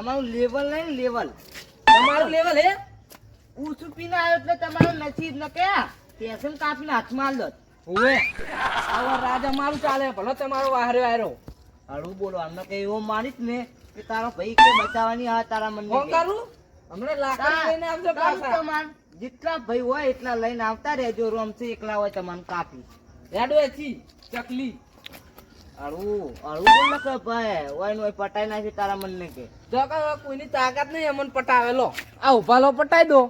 તમારું લેવલ નહીં લેવલ તમારું લેવલ હે? ઊંચું પીને આવ્યો એટલે તમારું નસીબ ન કે પેશન કાપીને હાથમાં દો. ઓવે આવો રાજા મારું ચાલે ભલો તમારો વાહરે વાયરો. હળવું બોલો અમને કે એવો માનીશ ને કે તારો ભાઈ કે બચાવવાની આવે તારા મન કોણ કરું? હમણાં લાકડી લઈને આવજો કાકા તમાર જેટલા ભાઈ હોય એટલા લઈને આવતા રહેજો રોમથી એકલા હોય તમને કાપી. રેડો એથી ચકલી. હળવું હળવું ન ને કે ભાઈ હોય પટાઈ નાખી તારા મનને કે. જો કે કોઈની તાકાત નહીં અમન પટાવેલો આ ઉભાલો પટાઈ દો.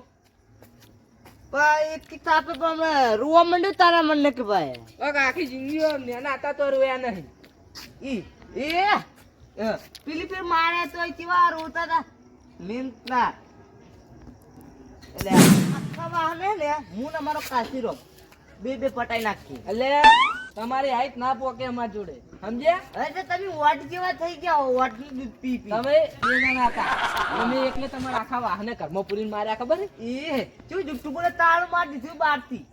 પણ એક કી કાપે પણ રોવા તારા મનને કે ભાઈ. આખી જિંદગી નેના તો રોયા નહીં. ઈ એ પેલી મારે તો કેવા રોતા હતા મિંતના. એટલે આખા વાહને ને હું ને મારો કાશીરો બે બે પટાઈ નાખી એટલે તમારી હાઈટ ના પોકે અમારા જોડે. સમજ્યા? અરે તમે વોટ જેવા થઈ ગયા હો, વોટનું દૂધ પી પી. તમે બે જણા હતા. તમે એકલે તમારા આખા વાહને ઘરમાં પૂરી માર્યા ખબર એ જુઠ્ઠું બોલે તાળું મારી દીધું બહારથી.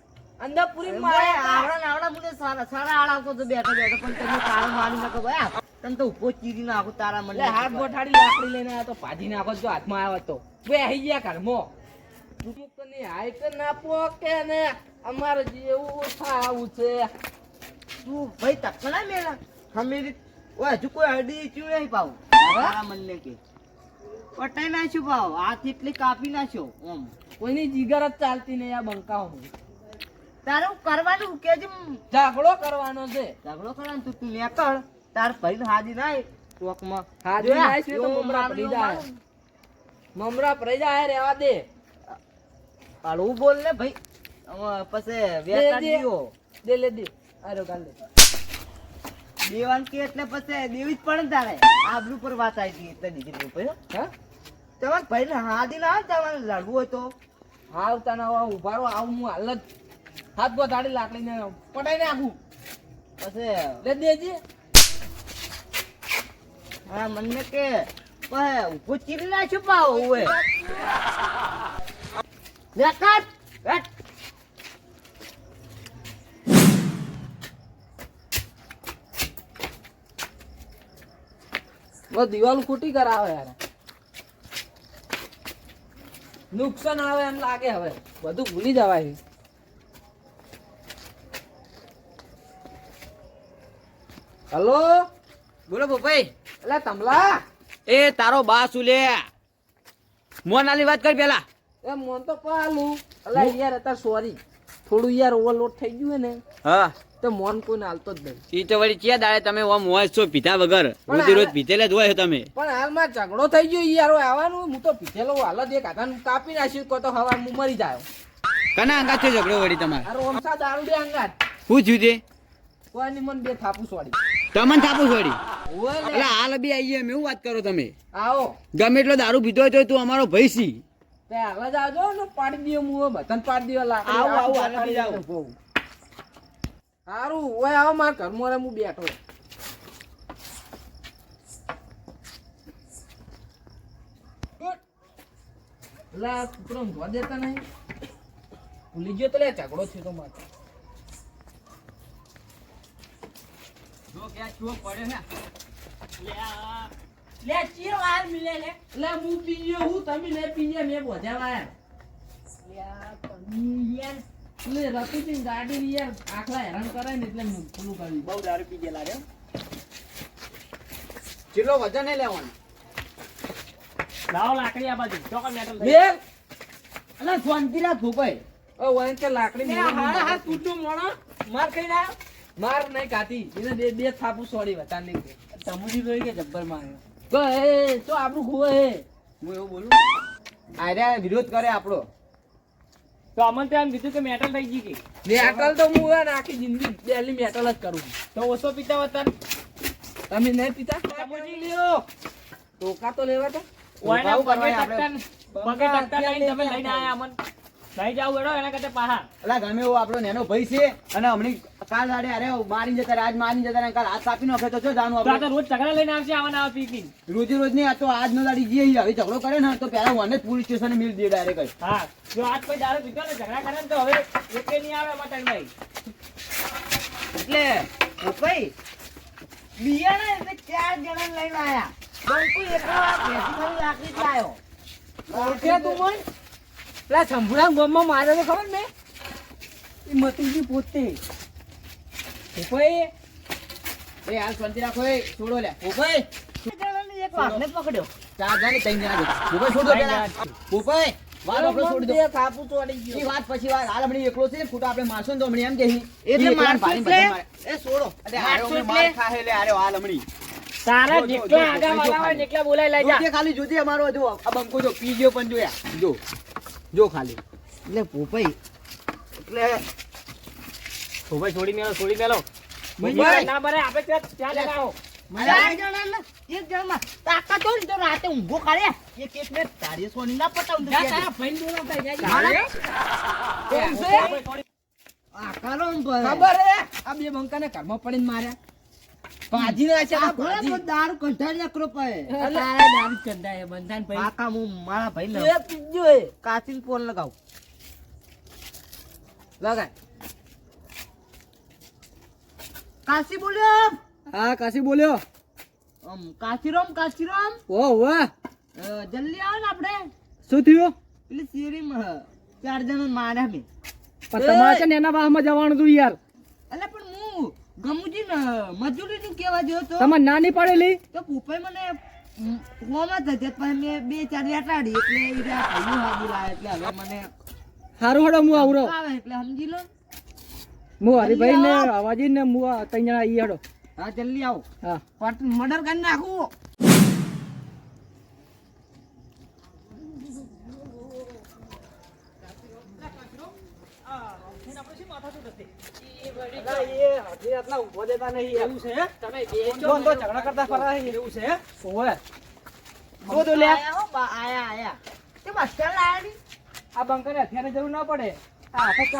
અંદર પૂરીને મારે માર્યા આવડા આવડા સારા સારા આળ આવતો તો બેઠો બેઠો પણ તમે તાળું મારી નાખો ભાઈ તને તો ઊભો ચીરી નાખો તારા મને. હાથ ગોઠાડી લાકડી લઈને આવ્યો તો ભાજી નાખો જો હાથમાં આવ્યો તો. બે આઈ ગયા ઘરમાં. ની હાઈટ ના પોકે ને અમારે જેવું થાવું છે. તું ભાઈ તકલા મેલા? હમેરી ઓય હજુ કોઈ અડી ચૂ નહીં પાવ તારા મનને કે. પટાઈ નાખ્યું ભાવ. હાથ એટલી કાપી નાખ્યો. ઓમ. કોઈની જીગર જ ચાલતી નહીં આ બંકાઓ તારે કરવાનું? કે ઝઘડો કરવાનો છે. ઝઘડો કરવાનો? તું તું નેકળ. તાર ભાઈ હાજી નાય ટોકમાં હાજી નાય છે તો મમરા પડી જાય. માર. મમરા પડી જાય રેવા દે. હળવું બોલ ને ભાઈ. પછી વેચાણ દે. દે લે દે. આરો ગાલ દે દેવાન કે એટલે પછી દેવી જ પણ ને તારે આબરૂ પર વાત આવી હતી એટલે દીધી રૂપિયા હા. તમારે ભાઈ ને હાદી ના તમારે લડવું હોય તો? હાવ તને ઉભારો આવું હું હાલ જ. હાથ ગોઠાડી લાકડીને પટાઈ નાખું. પછી? લે દેજે. હા મને કે પછી ઊભો ચીરી નાખ્યું પાવ હવે વેકાટ દિવાલ ખોટી કરાવે યાર. નુકસાન આવે એમ લાગે હવે. બધું ભૂલી જવાય. હલો? બોલો ભોપાઈ એટલે તમલા. એ તારો બા શું લે મોનાલી વાત કર પેલા. એ મોન તો પાલું. એટલે યાર અત્યારે સોરી થોડું યાર ઓવરલોડ થઈ ગયું હે ને. હા. તો મોન કોઈ હાલતો જ નહીં. એ તો વળી ક્યાં દાડે તમે ઓમ હોય છો પીધા વગર? રોજ રોજ પીધેલા જ હોય તમે. પણ હાલમાં ઝઘડો થઈ ગયો યાર આવવાનું હું તો પીધેલો હાલ જ એક હાથાને કાપી નાખ્યું કો તો હવા હું મરી જાય કના અંગાત છે ઝઘડો વળી તમારે? આ રોમસા દારૂ બે અંગાત હું થયું છે કોઈની મન બે થાપું છોડી તમને થાપું છોડી એટલે હાલ બી આવીએ એમ એવું વાત કરો તમે? આવો. ગમે એટલો દારૂ પીધો હોય તો તું અમારો ભાઈ છી તે હાલ જ આવજો ને પાડી દઈએ હું બધાને પાડી દઈએ આવો, આવો, હાલ જ આવો. હોય હારું ઓય આવો માર ઘરમાં રે હું બેઠો. લા કૂતરો ઊંઘવા દેતા નહીં. ભૂલી ગયો તો લે ઝઘડો થયો તો મારે. લે ચિયો હાલ મિલે લે. લે હું હું તમે લે પીએ મે બોધ્યા લે રતુજી ગાડી યાર આખલા હેરાન કરાય ને એટલે પેલું કરી બહુ દારૂ પી ગયેલા રે ચેલો વજન નહીં લેવાનું. લાવો લાકડી આ બાજુ. ચોકર મેટલ બે અલા શાંતિ રાખ ભાઈ. ઓ વન કે લાકડી લે, મોડી હાડા મોડી હાથ તૂટું મોણો માર કઈ ના માર નહીં કાતી એને બે બે થાપુ સોડી વતા નહીં કે તમુજી ભાઈ કે જબ્બર માર્યો. તો એ તો આપણું ખુવે હે. હું એવું બોલું? આર્યા વિરોધ કરે આપણો. તો અમન એમ કીધું કે મેટલ થઈ ગઈ કે. મેટલ તો હું હે ને આખી જિંદગી ડેલી મેટલ જ કરું તો ઓછો પીતા વતન તમે નહીં પીતા? બની લ્યો. ટોકા તો લેવા તો ઓય ના પગે ટકતા પગે ટકતા લઈને તમે લઈને આયા અમન લઈ જાવ એડો એના કરતા પાહા અલા ગમે એવો આપણો નેનો ભાઈ છે અને હમણાં કાલ રાડે અરે મારી જતા આજ મારી જતા ને કાલ હાથ કાપી નાખે તો શું જાનું આપણે તો રોજ ઝઘડા લઈને આવશે આવાના આવા પી પી રોજે રોજ નહીં આ તો આજ નો દાડી જઈએ હવે ઝઘડો કરે ને તો પેલા મને પોલીસ સ્ટેશન મિલ દે ડાયરેક્ટ હા જો આજ કોઈ દારૂ પીતો ને ઝઘડા કરે ને તો હવે એકે નહીં આવે એમાં ભાઈ એટલે ભાઈ બિયાણા એટલે ચાર જણા લઈને આયા. બંકુ એકલા લાકડી જ લાયો. ઓળખે તું મન? પેલા શંભુરામ ગામમાં મારે તો ખબર ને? એ મતીજી પોતે. ભૂપાઈ એ હાલ શાંતિ રાખો એ છોડો લે. ભૂપાઈ એક વાઘને પકડ્યો. ચાર જણા ત્રણ જણા ભૂપાઈ છોડો પેલા ભૂપાઈ વાત આપણે છોડી દો કાપુ ચોડી એ વાત પછી વાત. હાલ હમણાં એકલો છે. ખોટા આપણે મારશો ને તો હમણાં એમ કહી એટલે ઈ એકલાને મારશો ભારીને એટલે? એ છોડો. અરે હારો મારશો માર ખાહે લે, હારે હાલ હમણાં. તારા જો, જો, જેટલા આગા વાળા હોય ખાલી. જુદી એટલા બોલાય લઈ જા ખાલી જોજે અમારો જો આ બંકો જો પી ગયો પણ જોયા. જો. જો ખાલી. એટલે પોપાઈ. એટલે પોપાઈ છોડી મેલો છોડી મેલો. ના બરે આપણે ત્યાં ત્યાં લગાવો. રાતે ઊંઘો કાઢે એક એક ને તારી સોની ના પટાવું કરો ને. ખબર આ બે પડીને માર્યા. છે ભાજી. દારૂ કંઠાળિયા કરો ભાઈ. તારા દારૂ ચંદાય બંધાન ભાઈ. કાકા હું મારા ભાઈ ને એ પીજો એ. કાચીન ફોન લગાવ. લગાય. કાશી બોલ્યો હા કાશી બોલ્યો. આમ કાશીરામ કાશીરામ ઓ વાહ જલ્દી આવો ને આપણે. શું થયું? પેલી શેરીમાં ચાર જણા માર્યા મેં. પણ તમારે છે ને એના વાહમાં જવાનું હતું યાર. એટલે પણ ગમુજી ને મજૂરી નું કેવા જો તો તમારે નાની પડેલી? તો ભૂપાઈ મને હોમાં હતી પછી મેં બે ચાર વેટાડી એટલે એ ભાઈઓ હાજી લાયા એટલે હવે મને હારું હડો હું આવરો. આવે એટલે સમજી લો. હું હરિભાઈ ને અવાજી ને હું તૈયાર ઈ હડો. હા જલ્દી આવો. હા. મર્ડર કરી નાખું. જો તો લે આયા હો, બા- આયા આયા. તે બસ સ્ટેન્ડ લાયા ની? આ બંકરે અત્યારે જરૂર ના પડે. તો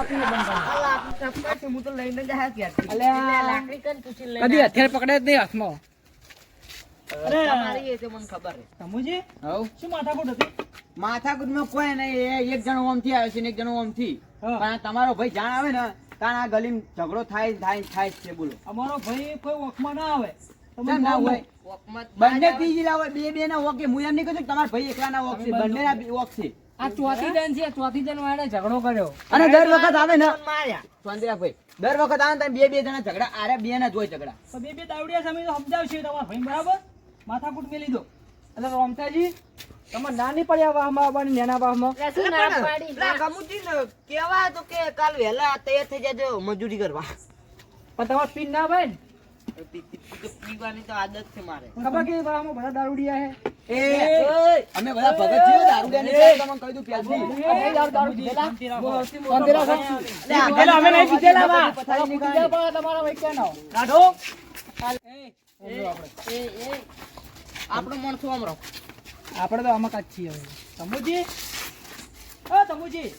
કદી હથિયાર પકડે જ નહીં હાથમાં. તમારી એ તો મને ખબર છે. સમજી? શું માથાકૂટ હતી? માથાકૂટમાં કોઈ નહીં એ એક જણો ઓમથી આવ્યો છે ને એક જણો ઓમથી. પણ તમારો ભાઈ જાણ આવે ને તાણ આ ગલીમાં ઝઘડો થાય થાય થાય છે બોલો. અમારો ભાઈ કોઈ ઓખમાં ના આવે. બંને ના જ આવે. પી ગયેલા હોય બે બે ના વોક હું એમ નહીં કહું તમારા ભાઈ એકલા ના વોક છે બંને ના વોક છે. આ ચોથી જણ છે ચોથી જણ વાળે ઝઘડો કર્યો. અને દર વખત આવે ને માર્યા. દર વખત આવે ને તમે બે બે જણા ઝઘડા આરે બે ના જોઈ ઝઘડા. તો બે બે દાવડિયા સામે તો સમજાવશે તમારા ભાઈ બરાબર? માથાકૂટ મેલી દો. એટલે રોમતાજી તમે ના પડ્યા વાહમાં આવવાની નેના વાહમાં? કહેવાય તો કે કાલ વહેલા તૈયાર થઈ જજો મજૂરી કરવા. પણ તમારે પીન ના ભાઈ ને? પી- પી- પી- પીવાની તો આદત છે મારે. ખબર કે વાહમાં બધા દારૂડિયા હે? એ અમે બધા ભગત છીએ દારૂડિયાની સાહેબ તમને કહી દઉં પહેલથી. ભાઈ દારૂ દારૂ પીધેલા? શાંતિ રાખો. એટલે આ પેલા અમે નહીં પીધેલા બા. પથારી નહીં ખાવાની. તમારા ભાઈ ના કાઢો. એ એ આપણો માણસો આમ રહો આપણે તો આમાં કાચ છીએ હવે. તંબુજી? ઓ તંબુજી.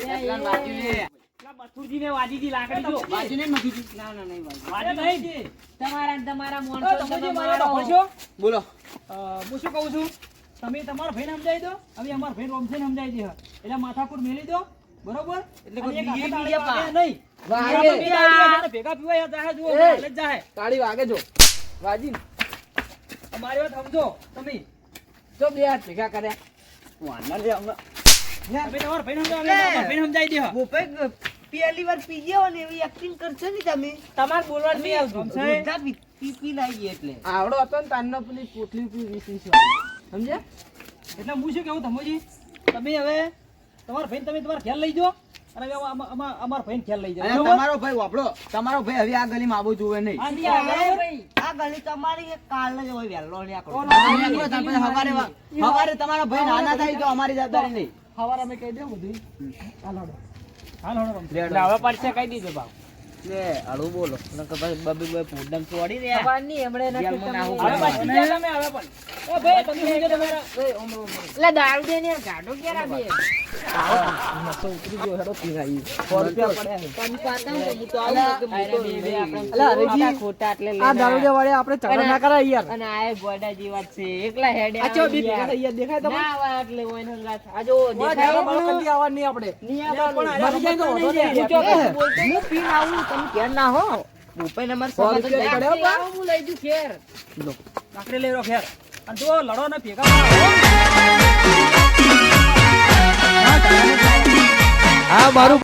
એકલા બાજુને. મથુરજીને વાજી દી લાકડી જો. બાજુને નથી. ના ના નહીં વાજી. નહીં. તમારા તમારા ઓ તંબુજી મારો મારો. છો? બોલો. હું શું કહું છું? તમે તમારા ભાઈને સમજાવી દો. અમે અમારા ભાઈ સમજાવી દે. એટલે માથાકૂટ મેલી દો. બરોબર? એટલે કોઈ બીજે બીજે પા. નહીં. વાગે. ભેગા પીવા જાહે જુઓ એ. જાહે. તાળી વાગે જો. વાજી અમારી વાત સમજો તમે. જો બે હાથ ભેગા કર્યા. વાંધો દે. ભૂપેશ પહેલી વાર પી ગયા ને એવી એક્ટિંગ કરશો ને તમે. તમારે બોલવાનું નહીં આવતું. પી પી લાગી એટલે. આવડો હતો ને તારનો પેલી પોટલી પી વીસ વીસ સમજ્યા? એટલે હું શું કહું તમોજી તમે હવે તમારા ભાઈ તમે તમારા ખ્યાલ લઈ જાઓ. અને ખ્યાલ લઈ તમારો ભાઈ વાપરો. તમારો ભાઈ હવે આ ગલીમાં આવવું જોવે નહીં. આ? ગલી તમારી કાલ જ હોય હવારે હવારે તમારો ભાઈ નાના થાય તો અમારી જવાબદારી નહીં. સવારે અમે કહી દેવું બધું. હાલ હાલ હવે પડશે કહી દીધું ભાવ લે હળું બોલો નકર પછી બબી બોય પોડમ છોડી દે ખબર નહીં નથી ના તમે-. હવે પાછી ગયા તમે હવે પણ. ભાઈ તમે શું છે દારૂ દે ને ગાડો ક્યારે આપીએ? સો રૂપિયા પડ્યા છે. તમે પાતા ને તો હું તો આવું કે હું તો આપણા ખોટા એટલે આ દારૂડિયા વાળે આપણે ઝઘડા ના કરાય યાર અને આ ગોડા જેવા છે એકલા હેડે આ ચો બી આવે ગયા, દેખાય તમને? ના એટલે હોય ને લાથ. આ જો દેખાય કદી આવવાનું. તો. હું પીને આવું તમે ના હો? હું લઈ જઉં ઘેર. લઈ અને જો લડો ને ભેગા. હા મારું